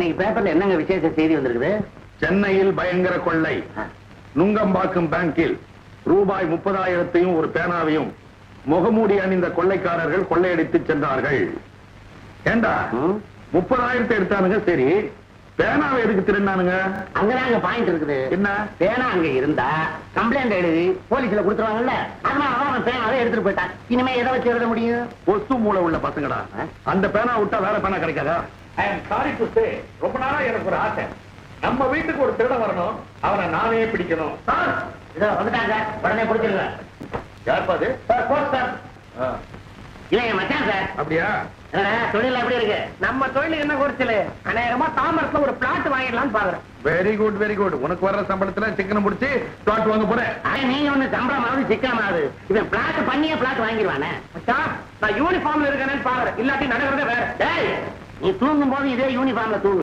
இன்னைக்கு பேப்பர்ல என்னங்க விசேஷ செய்தி வந்திருக்குது? சென்னையில் பயங்கர கொள்ளை. நுங்கம்பாக்கம் பேங்கில் ரூபாய் முப்பதாயிரத்தையும் ஒரு பேனாவையும் முகமூடி அணிந்த கொள்ளைக்காரர்கள் கொள்ளையடித்து சென்றார்கள். ஏண்டா? முப்பதாயிரத்தை எடுத்தானுங்க? சரி. பேனாவை எதுக்கு திருநானுங்க அங்கதாங்க பாயிண்ட் இருக்குது. என்ன? பேனா அங்க இருந்தா கம்ப்ளைண்ட் எழுதி போலீஸ்ல கொடுத்துருவாங்கல்ல. அதனால அவன் பேனாவை எடுத்துட்டு போயிட்டான். இனிமே எதை வச்சு எழுத முடியும்? பொசு மூளை உள்ள பசங்கடா? அந்த பேனா விட்டா வேற பேனா கிடைக்காதா? I am sorry to say ரொம்ப நாளா எனக்கு ஒரு ஆசை. நம்ம வீட்டுக்கு ஒரு திருட வரணும். அவனை நானே பிடிக்கணும். இதோ வந்துட்டாங்க. உடனே பிடிச்சிருங்க யாருப்பா அது? Sir, post sir. என் மச்சான் சார். அப்படியா? தொழில் எப்படி இருக்கு. நம்ம தொழில் என்ன குறைச்சல? அநேகமா தாமரத்துல ஒரு பிளாட் வாங்கிடலாம்னு பாக்குறேன். வெரி குட் வெரி குட் உனக்கு வர்ற சம்பளத்துல சிக்கன் முடிச்சு பிளாட் வாங்க போறேன் நீங்க ஒண்ணு சம்பளமாவது சிக்கனமாவது இவன் பிளாட் பண்ணியே பிளாட் வாங்கிடுவானே. நான் யூனிஃபார்ம்ல இருக்கேன்னு பாக்குறேன். இல்லாட்டி நடக்கிறதே வேற. டேய் நீ தூங்கும் போது இதே யூனிஃபார்ம்ல தூங்கு.